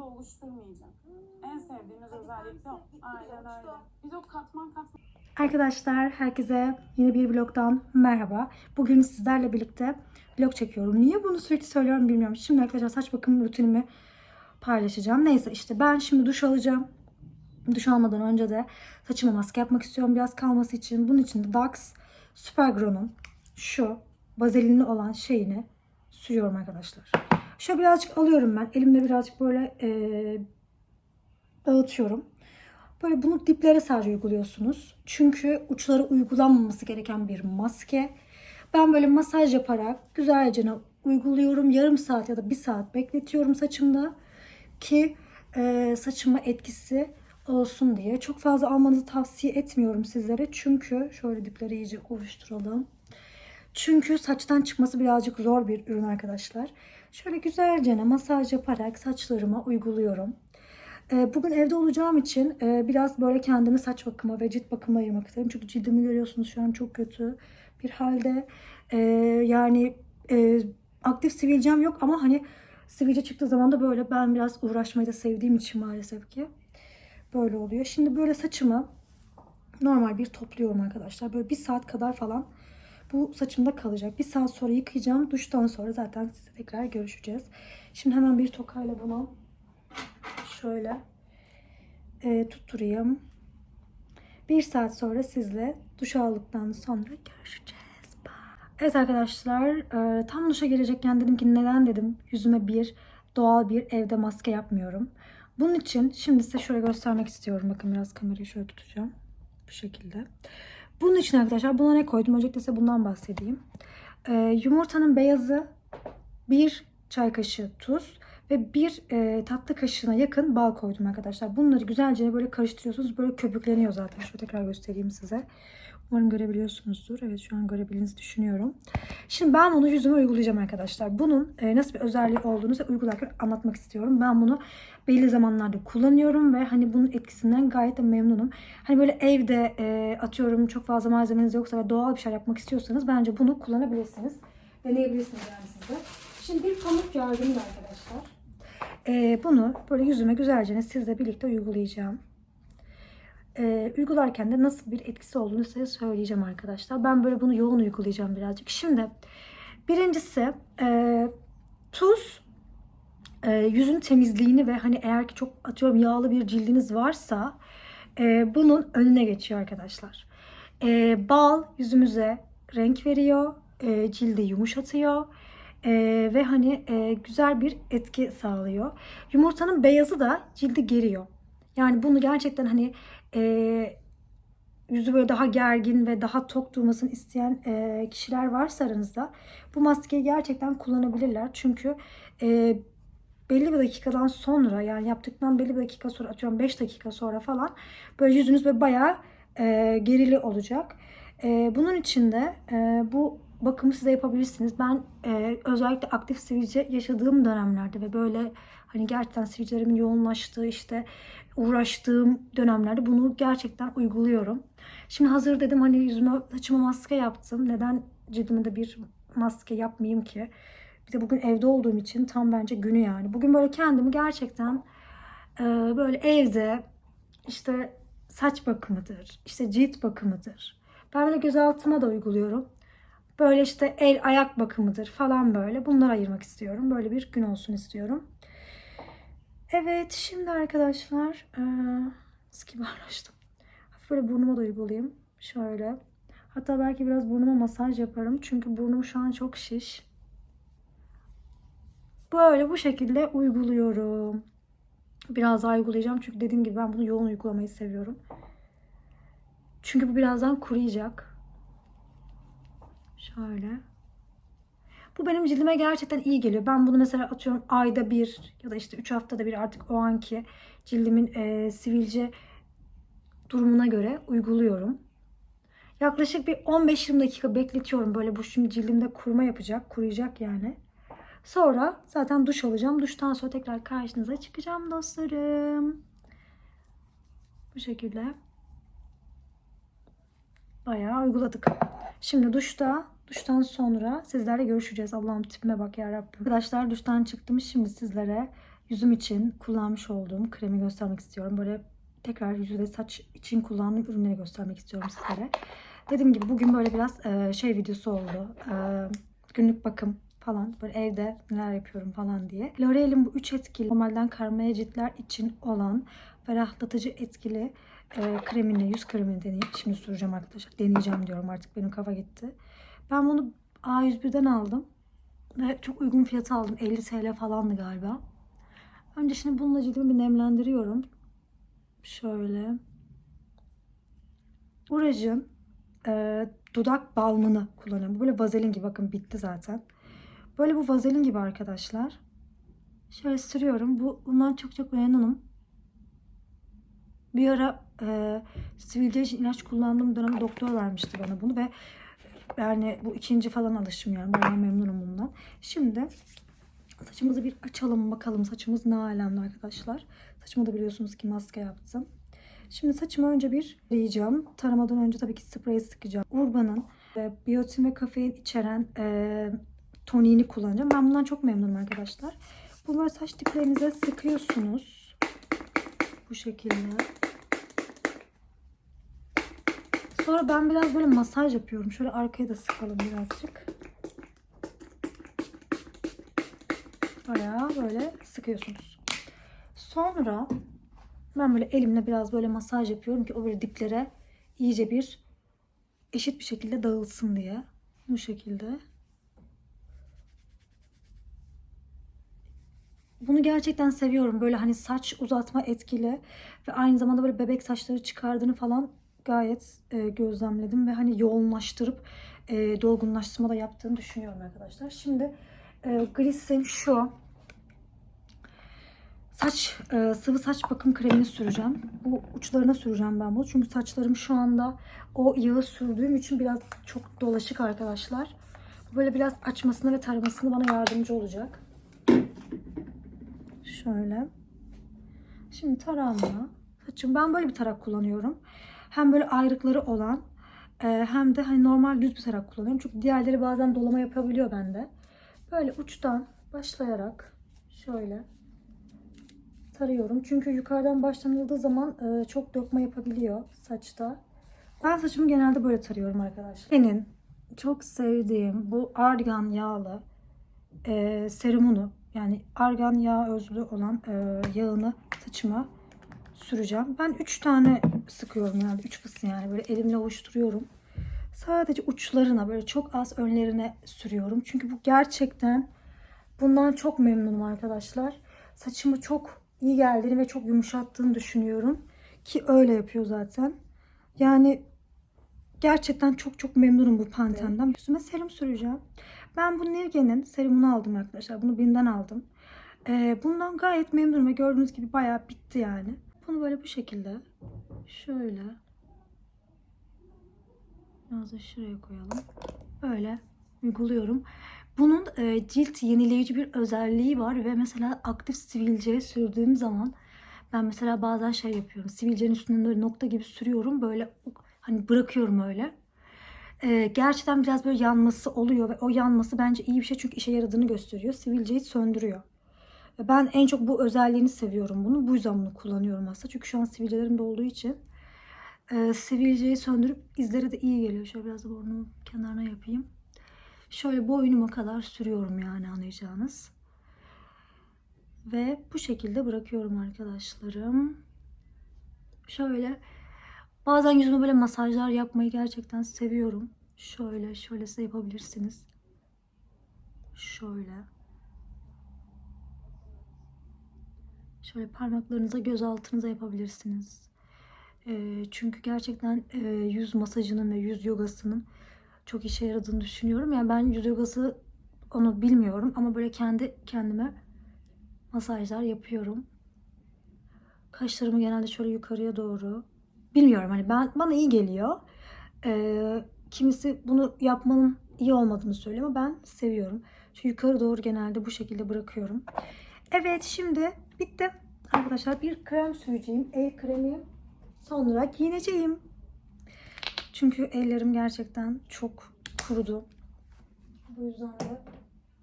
katman da oluşturmayacak. En sevdiğimiz özellik de o. Aynen öyle. Biz o katman katman Arkadaşlar herkese yeni bir vlogdan merhaba. Bugün sizlerle birlikte vlog çekiyorum. Niye bunu sürekli söylüyorum bilmiyorum. Şimdi arkadaşlar saç bakım rutinimi paylaşacağım. Neyse işte ben şimdi duş alacağım. Duş almadan önce de saçıma maske yapmak istiyorum biraz kalması için. Bunun için de Dax Supergro'nun şu vazelinli olan şeyini sürüyorum arkadaşlar. Şöyle birazcık alıyorum ben. Elimde birazcık böyle eee, dağıtıyorum. Böyle bunu diplere sadece uyguluyorsunuz. Çünkü uçları uygulanmaması gereken bir maske. Ben böyle masaj yaparak güzelce uyguluyorum. Yarım saat ya da bir saat bekletiyorum saçımda. Ki e, saçıma etkisi olsun diye. Çok fazla almanızı tavsiye etmiyorum sizlere. Çünkü şöyle dipleri iyice oluşturalım. Çünkü saçtan çıkması birazcık zor bir ürün arkadaşlar. Şöyle güzelce masaj yaparak saçlarıma uyguluyorum. Ee, Bugün evde olacağım için e, biraz böyle kendimi saç bakıma ve cilt bakıma ayırmak istedim. Çünkü cildimi görüyorsunuz şu an çok kötü bir halde. Ee, Yani e, aktif sivilcem yok ama hani sivilce çıktığı zaman da böyle ben biraz uğraşmayı da sevdiğim için maalesef ki böyle oluyor. Şimdi böyle saçımı normal bir topluyorum arkadaşlar. Böyle bir saat kadar falan bu saçımda kalacak. Bir saat sonra yıkayacağım. Duştan sonra zaten size tekrar görüşeceğiz. Şimdi hemen bir tokayla bunu şöyle e, tutturayım. Bir saat sonra sizle duş aldıktan sonra görüşeceğiz. Bye. Evet arkadaşlar e, tam duşa gelecekken dedim ki neden dedim yüzüme bir doğal bir evde maske yapmıyorum. Bunun için şimdi size şöyle göstermek istiyorum. Bakın biraz kamerayı şöyle tutacağım. Bu şekilde. Bunun için arkadaşlar buna ne koydum? Öncelikle size bundan bahsedeyim. E, yumurtanın beyazı, bir çay kaşığı tuz ve bir e, tatlı kaşığına yakın bal koydum arkadaşlar. Bunları güzelce böyle karıştırıyorsunuz. Böyle köpükleniyor zaten. Şöyle tekrar göstereyim size. Umarım görebiliyorsunuzdur. Evet şu an görebildiğinizi düşünüyorum. Şimdi ben bunu yüzüme uygulayacağım arkadaşlar. Bunun e, nasıl bir özelliği olduğunu size uygularken anlatmak istiyorum. Ben bunu belli zamanlarda kullanıyorum ve hani bunun etkisinden gayet de memnunum. Hani böyle evde e, atıyorum çok fazla malzemeniz yoksa ve doğal bir şey yapmak istiyorsanız bence bunu kullanabilirsiniz. Deneyebilirsiniz yani siz de. Şimdi bir pamuk yardımıyla arkadaşlar. Ee, bunu böyle yüzüme güzelce sizle birlikte uygulayacağım. Ee, uygularken de nasıl bir etkisi olduğunu size söyleyeceğim arkadaşlar. Ben böyle bunu yoğun uygulayacağım birazcık. Şimdi birincisi e, tuz e, yüzün temizliğini ve hani eğer ki çok atıyorum yağlı bir cildiniz varsa e, bunun önüne geçiyor arkadaşlar. E, bal yüzümüze renk veriyor, e, cildi yumuşatıyor. Ee, ve hani e, güzel bir etki sağlıyor. Yumurtanın beyazı da cildi geriyor. Yani bunu gerçekten hani e, yüzü böyle daha gergin ve daha tok durmasını isteyen e, kişiler varsa aranızda bu maskeyi gerçekten kullanabilirler. Çünkü e, belli bir dakikadan sonra yani yaptıktan belli bir dakika sonra atıyorum 5 dakika sonra falan böyle yüzünüz böyle bayağı e, gerili olacak. E, bunun için de e, bu bakımı size yapabilirsiniz. Ben e, özellikle aktif sivilce yaşadığım dönemlerde ve böyle hani gerçekten sivilcelerimin yoğunlaştığı işte uğraştığım dönemlerde bunu gerçekten uyguluyorum. Şimdi hazır dedim hani yüzüme saçıma maske yaptım. Neden cildime de bir maske yapmayayım ki? Bir de bugün evde olduğum için tam bence günü yani. Bugün böyle kendimi gerçekten e, böyle evde işte saç bakımıdır, işte cilt bakımıdır. Ben böyle gözaltıma da uyguluyorum. Böyle işte el ayak bakımıdır falan böyle. Bunları ayırmak istiyorum. Böyle bir gün olsun istiyorum. Evet şimdi arkadaşlar ee, skibarlaştım. Hafif böyle burnuma da uygulayayım. Şöyle. Hatta belki biraz burnuma masaj yaparım. Çünkü burnum şu an çok şiş. Böyle bu şekilde uyguluyorum. Biraz daha uygulayacağım. Çünkü dediğim gibi ben bunu yoğun uygulamayı seviyorum. Çünkü bu birazdan kuruyacak. Şöyle. Bu benim cildime gerçekten iyi geliyor. Ben bunu mesela atıyorum ayda bir ya da işte 3 haftada bir artık o anki cildimin e, sivilce durumuna göre uyguluyorum. Yaklaşık bir 15-20 dakika bekletiyorum. Böyle bu şimdi cildimde kuruma yapacak. Kuruyacak yani. Sonra zaten duş alacağım. Duştan sonra tekrar karşınıza çıkacağım dostlarım. Bu şekilde. Bayağı uyguladık. Şimdi duşta, duştan sonra sizlerle görüşeceğiz. Allah'ım tipime bak ya Rabbim. Arkadaşlar duştan çıktım. Şimdi sizlere yüzüm için kullanmış olduğum kremi göstermek istiyorum. Böyle tekrar yüz ve saç için kullandığım ürünleri göstermek istiyorum sizlere. Dediğim gibi bugün böyle biraz e, şey videosu oldu. E, günlük bakım falan. Böyle evde neler yapıyorum falan diye. L'Oreal'in bu üç etkili normalden karmaya ciltler için olan ferahlatıcı etkili e, kremini, yüz kremini deneyip şimdi süreceğim arkadaşlar. Deneyeceğim diyorum artık benim kafa gitti. Ben bunu A101'den aldım. Ve çok uygun fiyata aldım. 50 TL falandı galiba. Önce şimdi bununla cildimi bir nemlendiriyorum. Şöyle. Uraj'ın e, dudak balmını kullanıyorum. Böyle vazelin gibi bakın bitti zaten. Böyle bu vazelin gibi arkadaşlar. Şöyle sürüyorum. Bu bundan çok çok memnunum. Bir ara e, sivilce ilaç kullandığım dönem doktor vermişti bana bunu ve yani bu ikinci falan yani. Bayağı memnunum bundan. Şimdi saçımızı bir açalım bakalım saçımız ne alemde arkadaşlar. Saçıma da biliyorsunuz ki maske yaptım. Şimdi saçımı önce bir yiyeceğim. Taramadan önce tabii ki spreyi sıkacağım. Urban'ın e, biyotin ve kafein içeren e, toniğini kullanacağım. Ben bundan çok memnunum arkadaşlar. Bu böyle saç diplerinize sıkıyorsunuz. Bu şekilde. Sonra ben biraz böyle masaj yapıyorum. Şöyle arkaya da sıkalım birazcık. Bayağı böyle sıkıyorsunuz. Sonra ben böyle elimle biraz böyle masaj yapıyorum ki o böyle diplere iyice bir eşit bir şekilde dağılsın diye. Bu şekilde. Bunu gerçekten seviyorum. Böyle hani saç uzatma etkili ve aynı zamanda böyle bebek saçları çıkardığını falan gayet e, gözlemledim ve hani yoğunlaştırıp e, dolgunlaştırma da yaptığını düşünüyorum arkadaşlar. Şimdi e, Gliss'in şu saç e, sıvı saç bakım kremini süreceğim. Bu uçlarına süreceğim ben bunu. Çünkü saçlarım şu anda o yağı sürdüğüm için biraz çok dolaşık arkadaşlar. Böyle biraz açmasına ve taramasına bana yardımcı olacak. Şöyle. Şimdi tarağımla saçım ben böyle bir tarak kullanıyorum. Hem böyle ayrıkları olan e, hem de hani normal düz bir tarak kullanıyorum. Çünkü diğerleri bazen dolama yapabiliyor bende. Böyle uçtan başlayarak şöyle tarıyorum. Çünkü yukarıdan başlanıldığı zaman e, çok dökme yapabiliyor saçta. Ben saçımı genelde böyle tarıyorum arkadaşlar. Benim çok sevdiğim bu argan yağlı e, serumunu yani argan yağı özlü olan yağını saçıma süreceğim. Ben 3 tane sıkıyorum yani 3 fıs yani böyle elimle ovuşturuyorum. Sadece uçlarına böyle çok az önlerine sürüyorum. Çünkü bu gerçekten bundan çok memnunum arkadaşlar. Saçımı çok iyi geldiğini ve çok yumuşattığını düşünüyorum. Ki öyle yapıyor zaten. Yani gerçekten çok çok memnunum bu Pantene'den. Yüzüme serum süreceğim. Ben bu Nivge'nin serumunu aldım arkadaşlar. Bunu BİM'den aldım. Ee, bundan gayet memnunum ve gördüğünüz gibi bayağı bitti yani. Bunu böyle bu şekilde şöyle biraz da şuraya koyalım. Böyle uyguluyorum. Bunun e, cilt yenileyici bir özelliği var ve mesela aktif sivilceye sürdüğüm zaman ben mesela bazen şey yapıyorum. Sivilcenin üstünden böyle nokta gibi sürüyorum. Böyle hani bırakıyorum öyle. E, gerçekten biraz böyle yanması oluyor ve o yanması bence iyi bir şey çünkü işe yaradığını gösteriyor. Sivilceyi söndürüyor. Ve Ben en çok bu özelliğini seviyorum bunu. Bu yüzden bunu kullanıyorum aslında. Çünkü şu an sivilcelerim olduğu için e, sivilceyi söndürüp izlere de iyi geliyor. Şöyle biraz da burnumun kenarına yapayım. Şöyle boynuma kadar sürüyorum yani anlayacağınız. Ve bu şekilde bırakıyorum arkadaşlarım. Şöyle bazen yüzüme böyle masajlar yapmayı gerçekten seviyorum. Şöyle şöyle size yapabilirsiniz. Şöyle. Şöyle parmaklarınıza göz altınıza yapabilirsiniz. Ee, çünkü gerçekten e, yüz masajının ve yüz yogasının çok işe yaradığını düşünüyorum. Yani ben yüz yogası onu bilmiyorum ama böyle kendi kendime masajlar yapıyorum. Kaşlarımı genelde şöyle yukarıya doğru. Bilmiyorum hani ben bana iyi geliyor. Ee, kimisi bunu yapmanın iyi olmadığını söylüyor ama ben seviyorum. Şu yukarı doğru genelde bu şekilde bırakıyorum. Evet şimdi bitti. Arkadaşlar bir krem süreceğim. El kremi. Sonra giyineceğim. Çünkü ellerim gerçekten çok kurudu. Bu yüzden de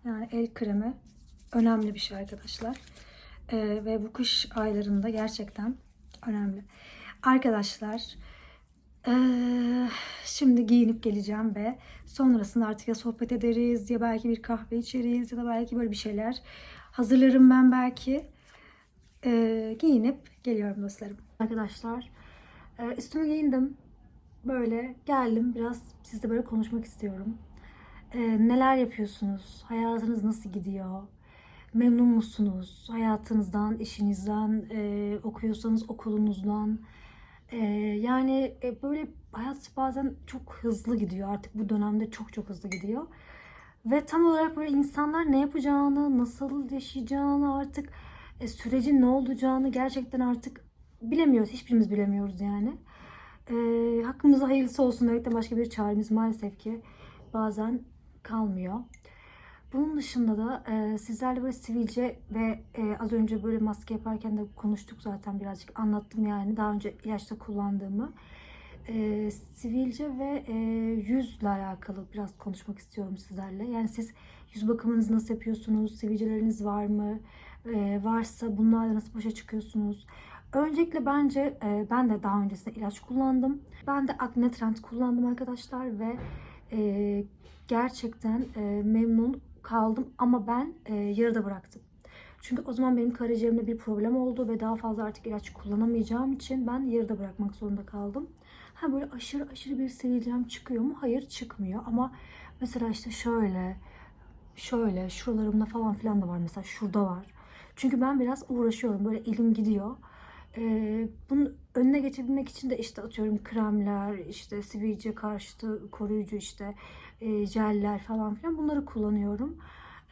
yani el kremi önemli bir şey arkadaşlar. Ee, ve bu kış aylarında gerçekten önemli. Arkadaşlar ee, şimdi giyinip geleceğim ve sonrasında artık ya sohbet ederiz ya belki bir kahve içeriz ya da belki böyle bir şeyler hazırlarım ben belki. Ee, giyinip geliyorum dostlarım. Arkadaşlar e, üstümü giyindim. Böyle geldim biraz sizle böyle konuşmak istiyorum. Ee, neler yapıyorsunuz? Hayatınız nasıl gidiyor? Memnun musunuz? Hayatınızdan, işinizden, e, okuyorsanız okulunuzdan. E, yani e, böyle hayat bazen çok hızlı gidiyor. Artık bu dönemde çok çok hızlı gidiyor. Ve tam olarak böyle insanlar ne yapacağını, nasıl yaşayacağını artık e, sürecin ne olacağını gerçekten artık bilemiyoruz. Hiçbirimiz bilemiyoruz yani. E, hakkımızda hayırlısı olsun demekten başka bir çaremiz maalesef ki bazen kalmıyor. Bunun dışında da e, sizlerle böyle sivilce ve e, az önce böyle maske yaparken de konuştuk zaten birazcık anlattım yani daha önce ilaçta kullandığımı. E, sivilce ve e, yüzle alakalı biraz konuşmak istiyorum sizlerle. Yani siz yüz bakımınızı nasıl yapıyorsunuz? Sivilceleriniz var mı? E, varsa bunlarla nasıl başa çıkıyorsunuz? Öncelikle bence e, ben de daha öncesinde ilaç kullandım. Ben de Acne Trend kullandım arkadaşlar ve e, gerçekten memnun kaldım ama ben yarıda bıraktım. Çünkü o zaman benim karaciğerimde bir problem oldu ve daha fazla artık ilaç kullanamayacağım için ben yarıda bırakmak zorunda kaldım. Ha böyle aşırı aşırı bir sivilcem çıkıyor mu? Hayır çıkmıyor ama mesela işte şöyle şöyle şuralarımda falan filan da var mesela şurada var. Çünkü ben biraz uğraşıyorum böyle elim gidiyor. Ee, bunun önüne geçebilmek için de işte atıyorum kremler, işte sivilce karşıtı koruyucu işte e, jeller falan filan bunları kullanıyorum.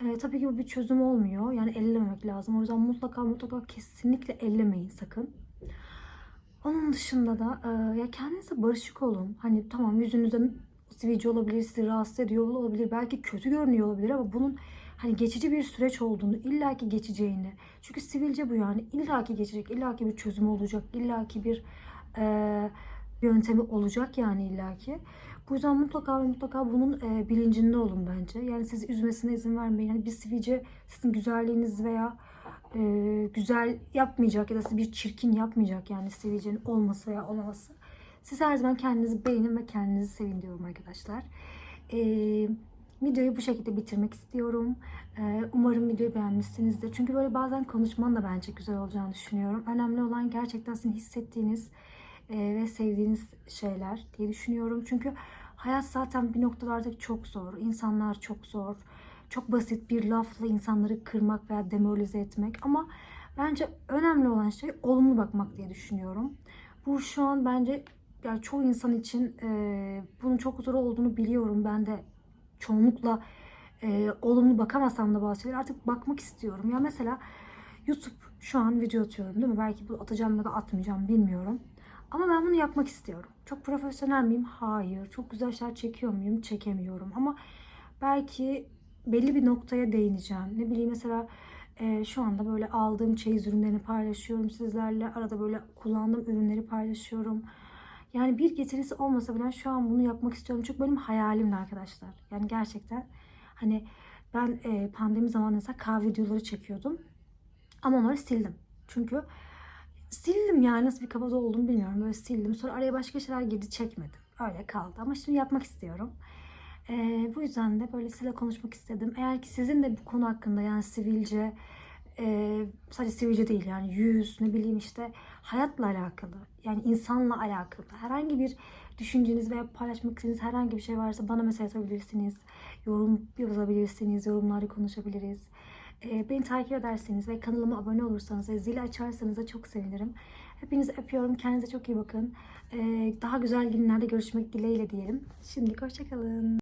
E, tabii ki bu bir çözüm olmuyor. Yani ellememek lazım. O yüzden mutlaka mutlaka kesinlikle ellemeyin sakın. Onun dışında da e, ya kendinize barışık olun. Hani tamam yüzünüzde sivilce olabilir, sizi rahatsız ediyor olabilir, belki kötü görünüyor olabilir ama bunun hani geçici bir süreç olduğunu, illaki geçeceğini. Çünkü sivilce bu yani illaki geçecek, illaki bir çözümü olacak, illaki bir e, yöntemi olacak yani illaki. Bu yüzden mutlaka ve mutlaka bunun e, bilincinde olun bence. Yani sizi üzmesine izin vermeyin. Yani bir sivilce sizin güzelliğiniz veya e, güzel yapmayacak ya da sizi bir çirkin yapmayacak yani sivilcenin olması veya olmaması. Siz her zaman kendinizi beğenin ve kendinizi sevin diyorum arkadaşlar. E, videoyu bu şekilde bitirmek istiyorum. E, umarım videoyu beğenmişsinizdir. Çünkü böyle bazen konuşman da bence güzel olacağını düşünüyorum. Önemli olan gerçekten sizin hissettiğiniz e, ve sevdiğiniz şeyler diye düşünüyorum. Çünkü hayat zaten bir noktada artık çok zor. İnsanlar çok zor. Çok basit bir lafla insanları kırmak veya demoralize etmek. Ama bence önemli olan şey olumlu bakmak diye düşünüyorum. Bu şu an bence yani çoğu insan için e, bunun çok zor olduğunu biliyorum. Ben de çoğunlukla e, olumlu bakamasam da bazı şeyler artık bakmak istiyorum. Ya mesela YouTube şu an video atıyorum değil mi? Belki bu atacağım ya da atmayacağım bilmiyorum. Ama ben bunu yapmak istiyorum. Çok profesyonel miyim? Hayır. Çok güzel şeyler çekiyor muyum? Çekemiyorum. Ama belki belli bir noktaya değineceğim. Ne bileyim mesela e, şu anda böyle aldığım çeyiz ürünlerini paylaşıyorum sizlerle. Arada böyle kullandığım ürünleri paylaşıyorum. Yani bir getirisi olmasa bile şu an bunu yapmak istiyorum. Çünkü benim hayalimdi arkadaşlar. Yani gerçekten hani ben e, pandemi zamanında mesela kahve videoları çekiyordum. Ama onları sildim. Çünkü sildim yani nasıl bir kafada olduğumu bilmiyorum. Böyle sildim. Sonra araya başka şeyler girdi çekmedim. Öyle kaldı. Ama şimdi yapmak istiyorum. Ee, bu yüzden de böyle sizinle konuşmak istedim. Eğer ki sizin de bu konu hakkında yani sivilce e, sadece sivilce değil yani yüz ne bileyim işte hayatla alakalı yani insanla alakalı herhangi bir düşünceniz veya paylaşmak istediğiniz herhangi bir şey varsa bana mesaj atabilirsiniz. Yorum yazabilirsiniz. Yorumlarda konuşabiliriz. Ee, beni takip ederseniz ve kanalıma abone olursanız ve zili açarsanız da çok sevinirim. Hepinizi öpüyorum. Kendinize çok iyi bakın. Ee, daha güzel günlerde görüşmek dileğiyle diyelim. Şimdilik hoşçakalın.